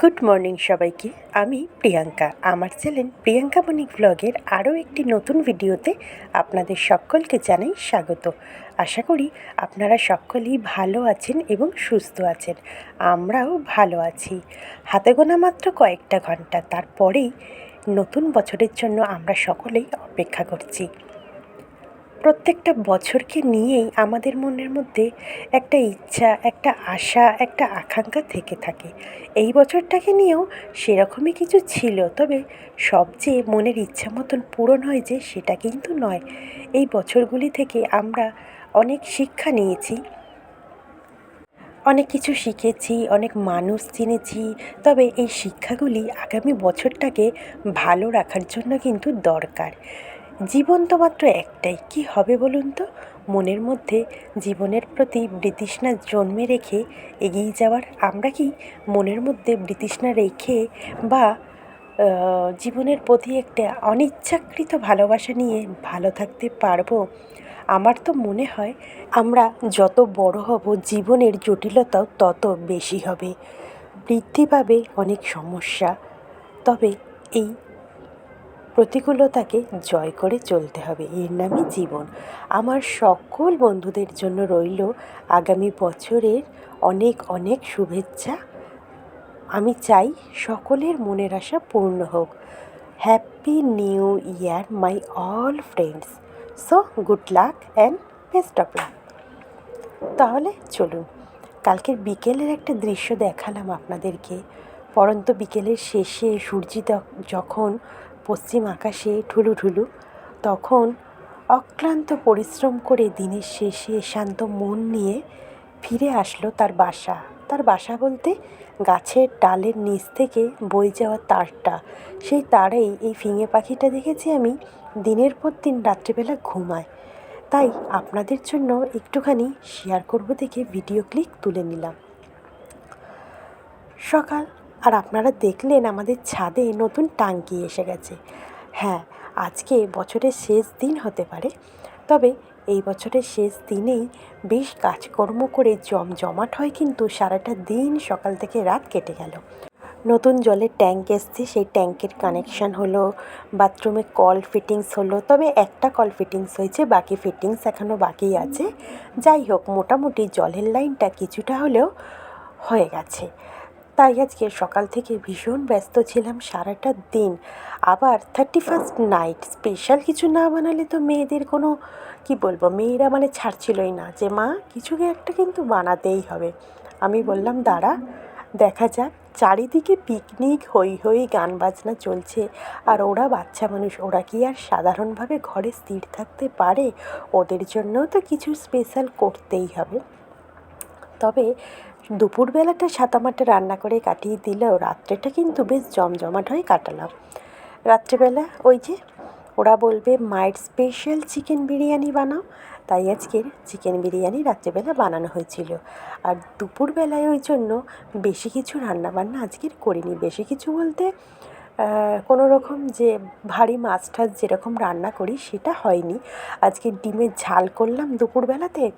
Good morning সবাইকে, আমি প্রিয়াঙ্কা। আমার চ্যানেল প্রিয়াঙ্কা মনিক ব্লগের আরও একটি নতুন ভিডিওতে আপনাদের সকলকে জানাই স্বাগত। আশা করি আপনারা সকলেই ভালো আছেন এবং সুস্থ আছেন। আমরাও ভালো আছি। হাতে গোনা মাত্র কয়েকটা ঘণ্টা, তারপরেই নতুন বছরের জন্য আমরা সকলেই অপেক্ষা করছি। প্রত্যেকটা বছরকে নিয়েই আমাদের মনের মধ্যে একটা ইচ্ছা, একটা আশা, একটা আকাঙ্ক্ষা থেকে থাকে। এই বছরটাকে নিয়েও সেরকমই কিছু ছিল, তবে সবচেয়ে মনের ইচ্ছা মতন পূরণ হয় যে সেটা কিন্তু নয়। এই বছরগুলি থেকে আমরা অনেক শিক্ষা নিয়েছি, অনেক কিছু শিখেছি, অনেক মানুষ চিনেছি, তবে এই শিক্ষাগুলি আগামী বছরটাকে ভালো রাখার জন্য কিন্তু দরকার। জীবন তো মাত্র একটাই। কি হবে বলুন তো? মনের মধ্যে জীবনের প্রতি বৃতৃষ্ণা জন্মে রেখে এগিয়ে যাওয়ার আমরা কি মনের মধ্যে বৃতৃষ্ণা রেখে বা জীবনের প্রতি একটা অনিচ্ছাকৃত ভালোবাসা নিয়ে ভালো থাকতে পারব? আমার তো মনে হয় আমরা যত বড় হব জীবনের জটিলতাও তত বেশি হবে। বৃদ্ধি পাবে অনেক সমস্যা। তবে এই প্রতিকূলতাকে জয় করে চলতে হবে। এর নামই জীবন। আমার সকল বন্ধুদের জন্য রইল আগামী বছরের অনেক অনেক শুভেচ্ছা। আমি চাই সকলের মনের আশা পূর্ণ হোক। Happy new year my all friends so good luck and best of luck তাহলে চলুন, কালকের বিকেলের একটা দৃশ্য দেখালাম আপনাদেরকে। পরন্ত বিকেলের শেষে সূর্যি যখন পশ্চিম আকাশে ঠুলু ঠুলু। তখন অক্লান্ত পরিশ্রম করে দিনের শেষে শান্ত মন নিয়ে ফিরে আসলো তার বাসা। তার বাসা বলতে গাছের ডালের নিচ থেকে বয়ে যাওয়া তারটা। সেই তারেই এই ফিঙে পাখিটা দেখেছি আমি দিনের পর দিন রাত্রিবেলা ঘুমায়। তাই আপনাদের জন্য একটুখানি শেয়ার করব দেখে ভিডিও ক্লিক তুলে নিলাম। সকাল আর আপনারা দেখলেন আমাদের ছাদে নতুন টাঙ্কি এসে গেছে। হ্যাঁ আজকে বছরের শেষ দিন হতে পারে। তবে এই বছরের শেষ দিনেই বেশ কাজকর্ম করে জমজমাট হয় কিন্তু সারাটা দিন সকাল থেকে রাত কেটে গেল। নতুন জলের ট্যাঙ্ক এসছে, সেই ট্যাঙ্কের কানেকশান হলো বাথরুমে কল ফিটিংস হলো, তবে একটা কল ফিটিংস হয়েছে, বাকি ফিটিংস এখনও বাকি আছে। যাই হোক, মোটামুটি জলের লাইনটা কিছুটা হলেও হয়ে গেছে। তাই আজকে সকাল থেকে ভীষণ ব্যস্ত ছিলাম সারাটা দিন। আবার থার্টি ফার্স্ট নাইট স্পেশাল কিছু না বানালে তো মেয়েদের কোনো, কি বলব, মেয়েরা মানে ছাড়ছিলই না যে, মা কিছু একটা কিন্তু বানাতেই হবে। আমি বললাম, দাঁড়া, দেখা যাক, চারিদিকে পিকনিক হই হই গান বাজনা চলছে, আর ওরা বাচ্চা মানুষ, ওরা কি আর সাধারণভাবে ঘরে স্থির থাকতে পারে? ওদের জন্যও তো কিছু স্পেশাল করতেই হবে। তবে দুপুরবেলাটা সাতামাটা রান্না করে কাটিয়ে দিলেও রাত্রেটা কিন্তু বেশ জমজমাট হয়ে কাটালাম। রাত্রেবেলা ওই যে ওরা বলবে, মায়ের স্পেশাল চিকেন বিরিয়ানি বানাও। তাই আজকের চিকেন বিরিয়ানি রাত্রেবেলা বানানো হয়েছিল। আর দুপুরবেলায় ওই জন্য বেশি কিছু রান্নাবান্না আজকের করিনি। বেশি কিছু বলতে কোনো রকম যে ভারী মাছ টাছ যেরকম রান্না করি সেটা হয়নি। আজকে ডিমের ঝাল করলাম দুপুরবেলাতে।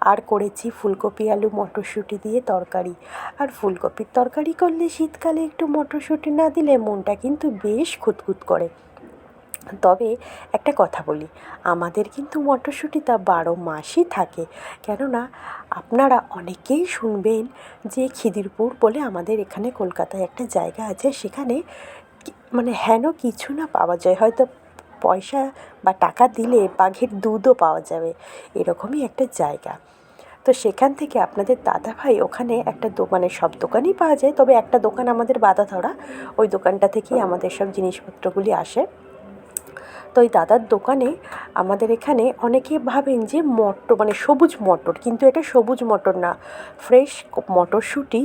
আর করেছি ফুলকপি, আলু, মটরশুঁটি দিয়ে তরকারি। আর ফুলকপির তরকারি করলে শীতকালে একটু মটরশুঁটি না দিলে মনটা কিন্তু বেশ খুঁতখুত করে। তবে একটা কথা বলি, আমাদের কিন্তু মটরশুঁটি তা বারো মাসই থাকে। কেননা, আপনারা অনেকেই শুনবেন যে খিদিরপুর বলে আমাদের এখানে কলকাতায় একটা জায়গা আছে, সেখানে মানে হেন কিছু না পাওয়া যায়। হয়তো পয়সা বা টাকা দিলে বাঘের দুধও পাওয়া যাবে। এরকমই একটা জায়গা। তো সেখান থেকে আপনাদের দাদা ভাই ওখানে একটা দোকানে সব দোকানই পাওয়া যায়। তবে একটা দোকান আমাদের বাধা ধরা ওই দোকানটা থেকেই আমাদের সব জিনিসপত্রগুলি আসে। তো ওই দাদার দোকানে আমাদের এখানে অনেকে ভাবেন যে মটর মানে সবুজ মটর, কিন্তু এটা সবুজ মটর না। ফ্রেশ মটরশুঁটি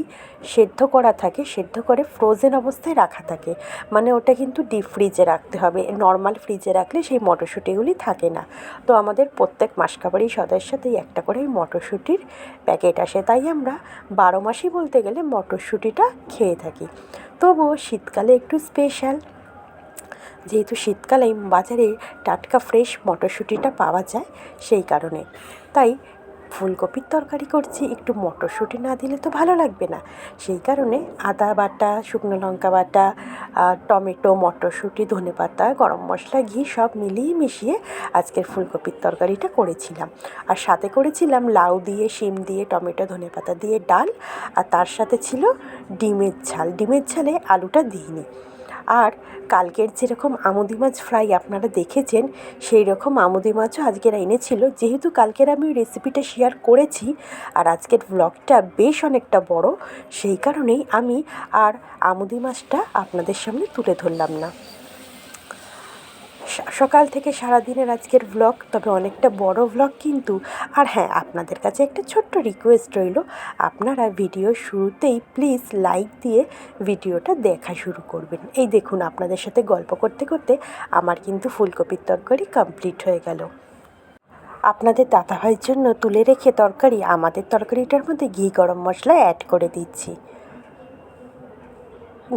সেদ্ধ করা থাকে, সেদ্ধ করে ফ্রোজেন অবস্থায় রাখা থাকে। মানে ওটা কিন্তু ডিপ ফ্রিজে রাখতে হবে। নর্মাল ফ্রিজে রাখলে সেই মটরশুঁটিগুলি থাকে না। তো আমাদের প্রত্যেক মাসকাবাড়ি সদস্যতেই একটা করে মটরশুঁটির প্যাকেট আসে। তাই আমরা বারো মাসই বলতে গেলে মটরশুঁটিটা খেয়ে থাকি। তবুও শীতকালে একটু স্পেশাল যেহেতু শীতকালে বাজারে টাটকা ফ্রেশ মটরশুঁটিটা পাওয়া যায় সেই কারণে। তাই ফুলকপির তরকারি করছি, একটু মটরশুঁটি না দিলে তো ভালো লাগবে না। সেই কারণে আদা বাটা, শুকনো লঙ্কা বাটা টমেটো, মটরশুঁটি ধনেপাতা গরম মশলা, ঘি সব মিলিয়ে মিশিয়ে আজকের ফুলকপির তরকারিটা করেছিলাম। আর সাথে করেছিলাম লাউ দিয়ে, শিম দিয়ে, টমেটো ধনেপাতা দিয়ে ডাল, আর তার সাথে ছিল ডিমের ঝাল। ডিমের ঝালে আলুটা দিইনি। আর কালকের যেরকম আমুদি মাছ ফ্রাই আপনারা দেখেছেন সেই রকম আমুদি মাছও আজকের এনেছিল। যেহেতু কালকের আমি ওই রেসিপিটা শেয়ার করেছি আর আজকের ব্লগটা বেশ অনেকটা বড়, সেই কারণেই আমি আর আমুদি মাছটা আপনাদের সামনে তুলে ধরলাম না। সকাল থেকে সারাদিনের আজকের ব্লগ তবে অনেকটা বড় ব্লগ কিন্তু, আর হ্যাঁ আপনাদের কাছে একটা ছোট্ট রিকোয়েস্ট রইল। আপনারা ভিডিও শুরুতেই প্লিজ লাইক দিয়ে ভিডিওটা দেখা শুরু করবেন। এই দেখুন, আপনাদের সাথে গল্প করতে করতে আমার কিন্তু ফুলকপির তরকারি কমপ্লিট হয়ে গেল। আপনাদের দাদাভাইয়ের জন্য তুলে রেখে তরকারি, আমাদের তরকারিটার মধ্যে ঘি, গরম মশলা অ্যাড করে দিচ্ছি।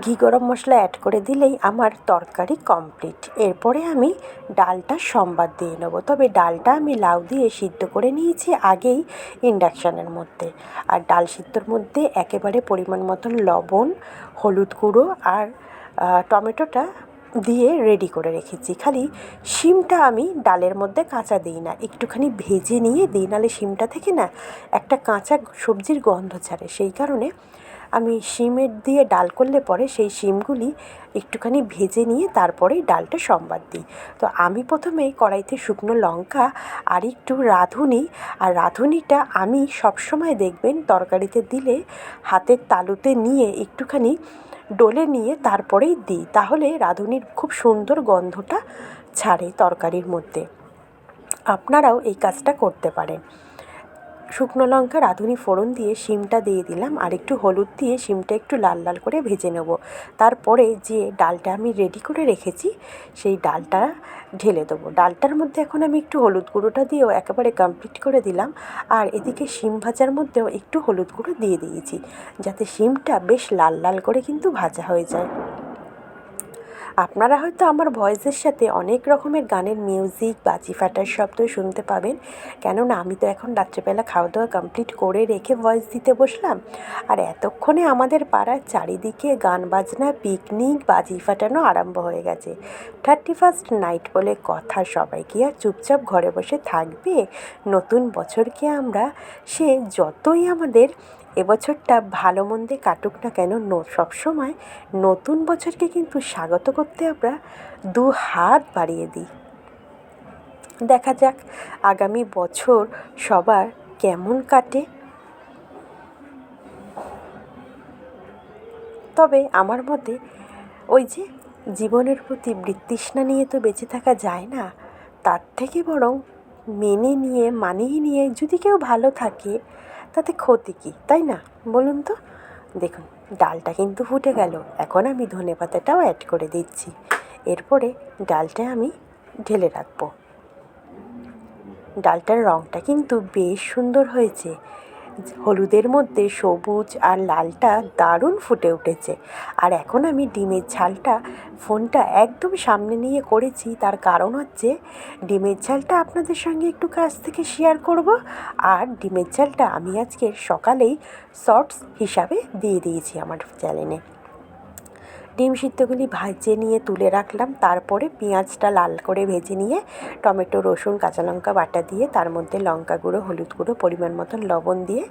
ঘি গরম মশলা অ্যাড করে দিলেই আমার তরকারি কমপ্লিট এরপরে আমি ডালটা সম্বাদ দিয়ে নেব। তবে ডালটা আমি লাউ দিয়ে সিদ্ধ করে নিয়েছি আগেই ইন্ডাকশানের মধ্যে। আর ডাল সিদ্ধর মধ্যে একেবারে পরিমাণ মতন লবণ, হলুদ গুঁড়ো আর টমেটোটা দিয়ে রেডি করে রেখেছি। খালি শিমটা আমি ডালের মধ্যে কাঁচা দিই না। একটুখানি ভেজে নিয়ে দিই নাহলে শিমটা থেকে না একটা কাঁচা সবজির গন্ধ ছাড়ে। সেই কারণে আমি শিমের দিয়ে ডাল করলে পরে সেই শিমগুলি একটুখানি ভেজে নিয়ে তারপরেই ডালটা সম্বাদ দিই। তো আমি প্রথমে কড়াইতে শুকনো লঙ্কা আর একটু রাঁধুনি। আর রাঁধুনিটা আমি সবসময় দেখবেন তরকারিতে দিলে হাতের তালুতে নিয়ে একটুখানি ডলে নিয়ে তারপরেই দিই। তাহলে রাঁধুনির খুব সুন্দর গন্ধটা ছাড়ে তরকারির মধ্যে। আপনারাও এই কাজটা করতে পারেন। শুকনো লঙ্কা রাঁধুনি ফোড়ন দিয়ে শিমটা দিয়ে দিলাম আর একটু হলুদ দিয়ে শিমটা একটু লাল লাল করে ভেজে নেব। তারপরে যে ডালটা আমি রেডি করে রেখেছি, সেই ডালটা ঢেলে দেবো। ডালটার মধ্যে এখন আমি একটু হলুদ গুঁড়োটা দিয়েও একেবারে কমপ্লিট করে দিলাম আর এদিকে শিম ভাজার মধ্যেও একটু হলুদ গুঁড়ো দিয়ে দিয়েছি, যাতে শিমটা বেশ লাল লাল করে কিন্তু ভাজা হয়ে যায়। আপনারা হয়তো আমার ভয়েসের সাথে অনেক রকমের গানের মিউজিক বাজি ফাটার শব্দ শুনতে পাবেন। কেননা আমি তো এখন রাত্রেবেলা খাওয়া দাওয়া কমপ্লিট করে রেখে ভয়েস দিতে বসলাম। আর এতক্ষণে আমাদের পাড়ার চারিদিকে গান বাজনা পিকনিক বাজি ফাটানো আরম্ভ হয়ে গেছে। থার্টি ফার্স্ট নাইট বলে কথা, সবাই কি আর চুপচাপ ঘরে বসে থাকবে? নতুন বছরকে আমরা, সে যতই আমাদের এবছরটা ভালো মন্দে কাটুক না কেন সবসময় নতুন বছরকে কিন্তু স্বাগত করতে আমরা দু হাত বাড়িয়ে দিই। দেখা যাক আগামী বছর সবার কেমন কাটে। তবে আমার মতে ওই যে জীবনের প্রতি বৃত্তৃষ্ণা নিয়ে তো বেঁচে থাকা যায় না, তার থেকে বরং মেনে নিয়ে, মানিয়ে নিয়ে যদি কেউ ভালো থাকে তাতে ক্ষতি কী, তাই না? বলুন তো। দেখুন, ডালটা কিন্তু ফুটে গেল। এখন আমি ধনে পাতাটাও অ্যাড করে দিচ্ছি। এরপরে ডালটা আমি ঢেলে রাখব। ডালটার রঙটা কিন্তু বেশ সুন্দর হয়েছে। হলুদের মধ্যে সবুজ আর লালটা দারুণ ফুটে উঠেছে। আর এখন আমি ডিমের ঝালটা, ফোনটা একদম সামনে নিয়ে করেছি। তার কারণ হচ্ছে ডিমের ঝালটা আপনাদের সঙ্গে একটু কাছ থেকে শেয়ার করব। আর ডিমের ঝালটা আমি আজকে সকালেই শর্টস হিসাবে দিয়ে দিয়েছি আমার চ্যানেলে ডিম সিদ্ধগুলি ভাজে নিয়ে তুলে রাখলাম। তারপরে পেঁয়াজটা লাল করে ভেজে নিয়ে টমেটো, রসুন, কাঁচা লঙ্কা বাটা দিয়ে তার মধ্যে লঙ্কা গুঁড়ো, হলুদ গুঁড়ো, পরিমাণ মতন লবণ দিয়ে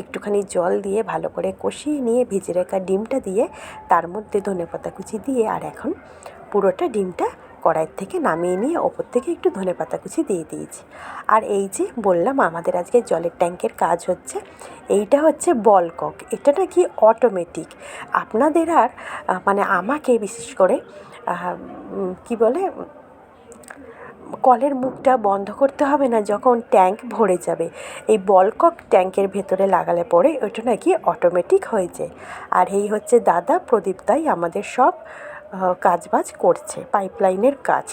একটুখানি জল দিয়ে ভালো করে কষিয়ে নিয়ে ভেজে রাখা ডিমটা দিয়ে তার মধ্যে ধনে পাতা কুচি দিয়ে আর এখন পুরোটা ডিমটা কড়াইয়ের থেকে নামিয়ে নিয়ে ওপর থেকে একটু ধনেপাতা কুচি দিয়ে দিয়েছি। আর এই যে বললাম, আমাদের আজকে জলের ট্যাঙ্কের কাজ হচ্ছে, এইটা হচ্ছে বলকক। এটা নাকি অটোমেটিক আপনাদের আর মানে আমাকে বিশেষ করে কি বলে, কলের মুখটা বন্ধ করতে হবে না, যখন ট্যাঙ্ক ভরে যাবে। এই বলকক ট্যাঙ্কের ভেতরে লাগালে পরে ওটা নাকি অটোমেটিক হয়ে যায়। আর এই হচ্ছে দাদা, প্রদীপ তাই আমাদের সব কাজবাজ করছে পাইপলাইনের কাজ।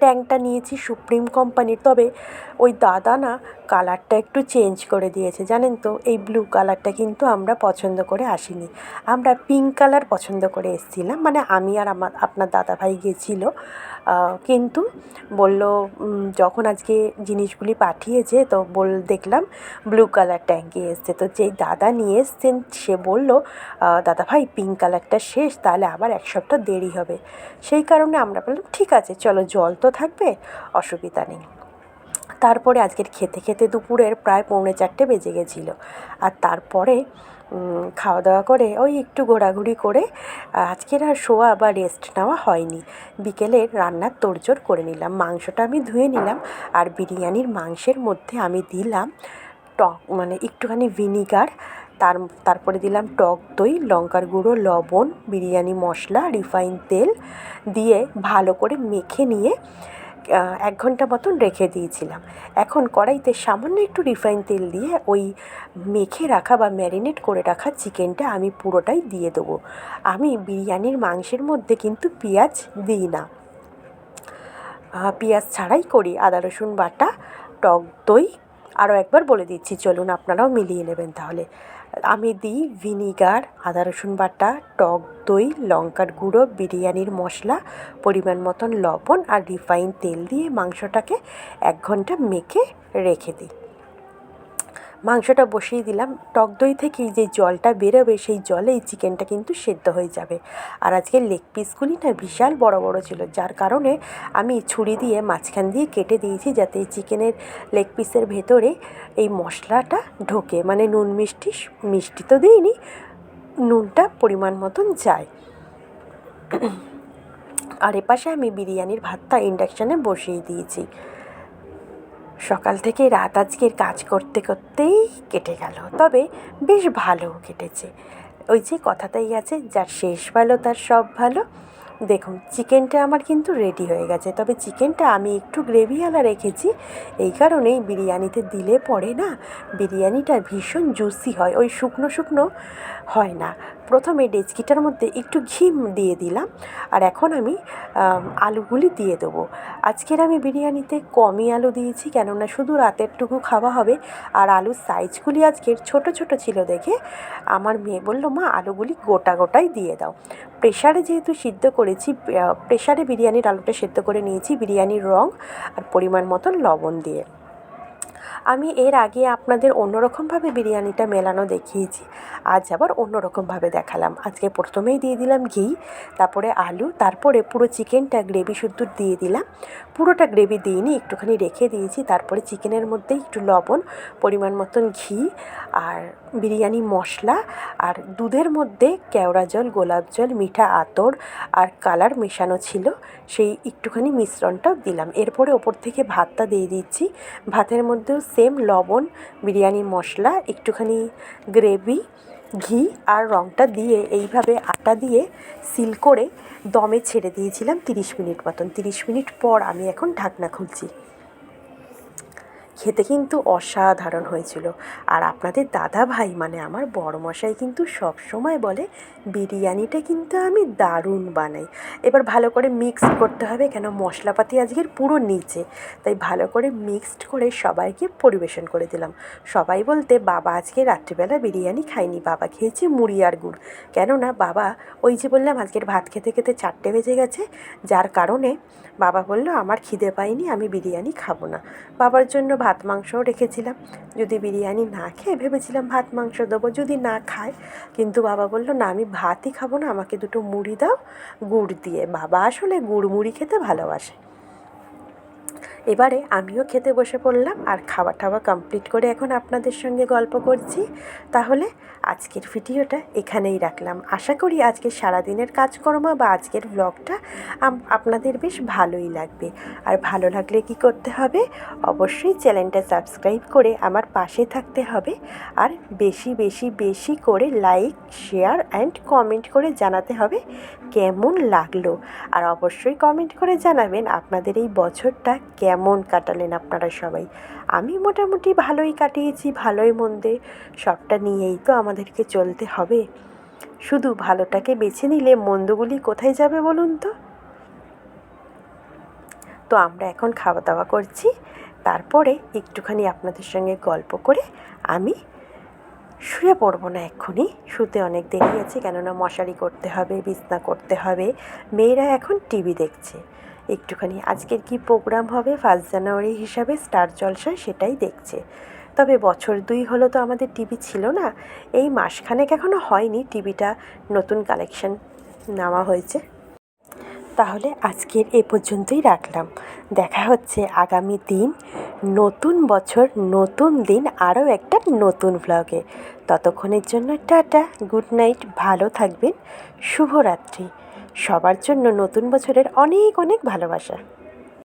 ট্যাঙ্কটা নিয়েছি সুপ্রিম কোম্পানির তবে ওই দাদা না কালারটা একটু চেঞ্জ করে দিয়েছে। জানেন তো এই ব্লু কালারটা কিন্তু আমরা পছন্দ করে আসিনি। আমরা পিঙ্ক কালার পছন্দ করে এসেছিলাম মানে আমি আর আমার আপনার দাদাভাই আহ, কিন্তু বলল যখন আজকে জিনিসগুলি পাঠিয়েছে তো বল দেখলাম ব্লু কালার ট্যাঙ্কি এসছে। তো যেই দাদা নিয়ে এসছেন সে বলল দাদা ভাই পিঙ্ক কালারটা শেষ তাহলে আবার এক সপ্তাহ দেরি হবে। সেই কারণে আমরা বললাম ঠিক আছে চলো জল তো থাকবে অসুবিধা নেই। তারপরে আজকের খেতে খেতে দুপুরের প্রায় পৌনে চারটে বেজে গেছিল। আর তারপরে খাওয়া দাওয়া করে ওই একটু ঘোরাঘুরি করে, আজকের আর শোয়া বা রেস্ট নেওয়া হয়নি। বিকেলের রান্নার তোড়জোড় করে নিলাম। মাংসটা আমি ধুয়ে নিলাম আর বিরিয়ানির মাংসের মধ্যে আমি দিলাম টক মানে একটুখানি ভিনিগার তার, তারপরে দিলাম টক দই, লঙ্কার গুঁড়ো, লবণ, বিরিয়ানি মশলা রিফাইন তেল দিয়ে ভালো করে মেখে নিয়ে এক ঘণ্টা মতন রেখে দিয়েছিলাম। এখন কড়াইতে সামান্য একটু রিফাইন তেল দিয়ে ওই মেখে রাখা বা ম্যারিনেট করে রাখা চিকেনটা আমি পুরোটাই দিয়ে দেবো। আমি বিরিয়ানির মাংসের মধ্যে কিন্তু পেঁয়াজ দিই না। পেঁয়াজ ছাড়াই করি। আদা রসুন বাটা, টক দই আরও একবার বলে দিচ্ছি, চলুন আপনারাও মিলিয়ে নেবেন তাহলে। আমি দিই ভিনিগার, আদা রসুন বাটা, টক দই, লঙ্কার গুঁড়ো, বিরিয়ানির মশলা, পরিমাণ মতন লবণ আর রিফাইন তেল দিয়ে মাংসটাকে এক ঘণ্টা মেখে রেখে দিই। মাংসটা বসিয়ে দিলাম। টক দই থেকেই যে জলটা বেরোবে, সেই জলেই চিকেনটা কিন্তু সেদ্ধ হয়ে যাবে। আর আজকে লেগ পিসগুলি না বিশাল বড় বড় ছিল, যার কারণে আমি ছুরি দিয়ে মাঝখান দিয়ে কেটে দিয়েছি যাতে চিকেনের লেগ পিসের ভেতরে এই মশলাটা ঢোকে। মানে নুন মিষ্টি মিষ্টি তো দিইনি, নুনটা পরিমাণ মতন যায়। আর এপাশে আমি বিরিয়ানির ভাতটা ইন্ডাকশানে বসিয়ে দিয়েছি। সকাল থেকে রাত আজকের কাজ করতে করতেই কেটে গেল, তবে বেশ ভালো কেটেছে। ওই যে কথাটাই আছে, যার শেষ ভালো তার সব ভালো। দেখুন, চিকেনটা আমার কিন্তু রেডি হয়ে গেছে। তবে চিকেনটা আমি একটু গ্রেভিওয়ালা রেখেছি। এই কারণেই বিরিয়ানিতে দিলে পরে না বিরিয়ানিটা ভীষণ জুসি হয়, ওই শুকনো শুকনো হয় না। প্রথমে ডেচকিটার মধ্যে একটু ঘি দিয়ে দিলাম আর এখন আমি আলুগুলি দিয়ে দেবো। আজকের আমি বিরিয়ানিতে কমই আলু দিয়েছি, কেননা শুধু রাতেরটুকু খাওয়া হবে আর আলুর সাইজগুলি আজকের ছোট ছোট ছিল দেখে আমার মেয়ে বলল, মা, আলুগুলি গোটা গোটাই দিয়ে দাও। প্রেশারে যেহেতু সিদ্ধ করেছি প্রেশারে বিরিয়ানির আলুটা সেদ্ধ করে নিয়েছি, বিরিয়ানির রং আর পরিমাণ মতন লবণ দিয়ে। আমি এর আগে আপনাদের অন্যরকমভাবে বিরিয়ানিটা মেলানো দেখিয়েছি। আজ আবার অন্যরকমভাবে দেখালাম। আজকে প্রথমেই দিয়ে দিলাম ঘি, তারপরে আলু, তারপরে পুরো চিকেনটা গ্রেভি শুদ্ধ দিয়ে দিলাম। পুরোটা গ্রেভি দিইনি, একটুখানি রেখে দিয়েছি। তারপরে চিকেনের মধ্যে একটু লবণ, পরিমাণ মতন ঘি আর বিরিয়ানি মশলা আর দুধের মধ্যে কেওড়া জল, গোলাপ জল, মিঠা আতর আর কালার মেশানো ছিল, সেই একটুখানি মিশ্রণটাও দিলাম। এরপরে ওপর থেকে ভাতটা দিয়ে দিচ্ছি। ভাতের মধ্যেও সেম লবণ, বিরিয়ানি, মশলা, একটুখানি গ্রেভি, ঘি আর রঙটা দিয়ে এইভাবে আটা দিয়ে সিল করে দমে ছেড়ে দিয়েছিলাম তিরিশ মিনিট মতন। তিরিশ মিনিট পর আমি এখন ঢাকনা খুলছি। খেতে কিন্তু অসাধারণ হয়েছিল। আর আপনাদের দাদা ভাই মানে আমার বড়মশাই কিন্তু সব সময় বলে, বিরিয়ানিটা কিন্তু আমি দারুণ বানাই। এবার ভালো করে মিক্সড করতে হবে, কেন মশলাপাতি আজকের পুরো নিচে। তাই ভালো করে মিক্সড করে সবাইকে পরিবেশন করে দিলাম। সবাই বলতে, বাবা আজকে রাত্রিবেলা বিরিয়ানি খায়নি, বাবা খেয়েছে মুড়ি আর গুড়। কেননা বাবা, ওই যে বললাম, আজকের ভাত খেতে খেতে চারটে বেজে গেছে, যার কারণে বাবা বলল, আমার খিদে পাইনি আমি বিরিয়ানি খাব না। বাবার জন্য ভাত মাংসও রেখেছিলাম। যদি বিরিয়ানি না খেয়ে ভেবেছিলাম ভাত মাংস দেবো, যদি না খায়, কিন্তু বাবা বলল, না, আমি ভাতই খাব না, আমাকে দুটো মুড়ি দাও, গুড় দিয়ে। বাবা আসলে গুড় মুড়ি খেতে ভালোবাসে। এবারে আমিও খেতে বসে পড়লাম আর খাওয়া টাওয়া কমপ্লিট করে এখন আপনাদের সঙ্গে গল্প করছি। তাহলে আজকের ভিডিওটা এখানেই রাখলাম। আশা করি আজকের সারাদিনের কাজকর্ম বা আজকের ব্লগটা আপনাদের বেশ ভালোই লাগবে। আর ভালো লাগলে কি করতে হবে? অবশ্যই চ্যানেলটা সাবস্ক্রাইব করে আমার পাশে থাকতে হবে। আর বেশি বেশি বেশি করে লাইক শেয়ার অ্যান্ড কমেন্ট করে জানাতে হবে। কেমন লাগল? আর অবশ্যই কমেন্ট করে জানাবেন আপনাদের এই বছরটা কেমন কাটালেন আপনারা সবাই। আমি মোটামুটি ভালোই কাটিয়েছি, ভালোই মন্দে, সবটা নিয়েই তো আমাদেরকে চলতে হবে। শুধু ভালোটাকে বেছে নিলে মন্দগুলি কোথায় যাবে বলুন তো? তো আমরা এখন খাওয়া দাওয়া করছি। তারপরে একটুখানি আপনাদের সঙ্গে গল্প করে আমি শুয়ে পড়ব না এক্ষুনি। শুতে অনেক দেরি আছে, কেননা মশারি করতে হবে, বিছনা করতে হবে। মেয়েরা এখন টিভি দেখছে। একটুখানি আজকের কি প্রোগ্রাম হবে ফার্স্ট জানুয়ারি হিসাবে স্টার জলসায় সেটাই দেখছে। তবে বছর দুই হলো তো আমাদের টিভি ছিল না। এই মাসখানেক এখনও হয়নি টিভিটা। নতুন কালেকশন নেওয়া হয়েছে। তাহলে আজকের এ পর্যন্তই রাখলাম। দেখা হচ্ছে আগামী দিন। নতুন বছর, নতুন দিন, আরও একটা নতুন ব্লগে ততক্ষণের জন্য টাটা গুড নাইট ভালো থাকবেন, শুভরাত্রি। সবার জন্য নতুন বছরের অনেক অনেক ভালোবাসা।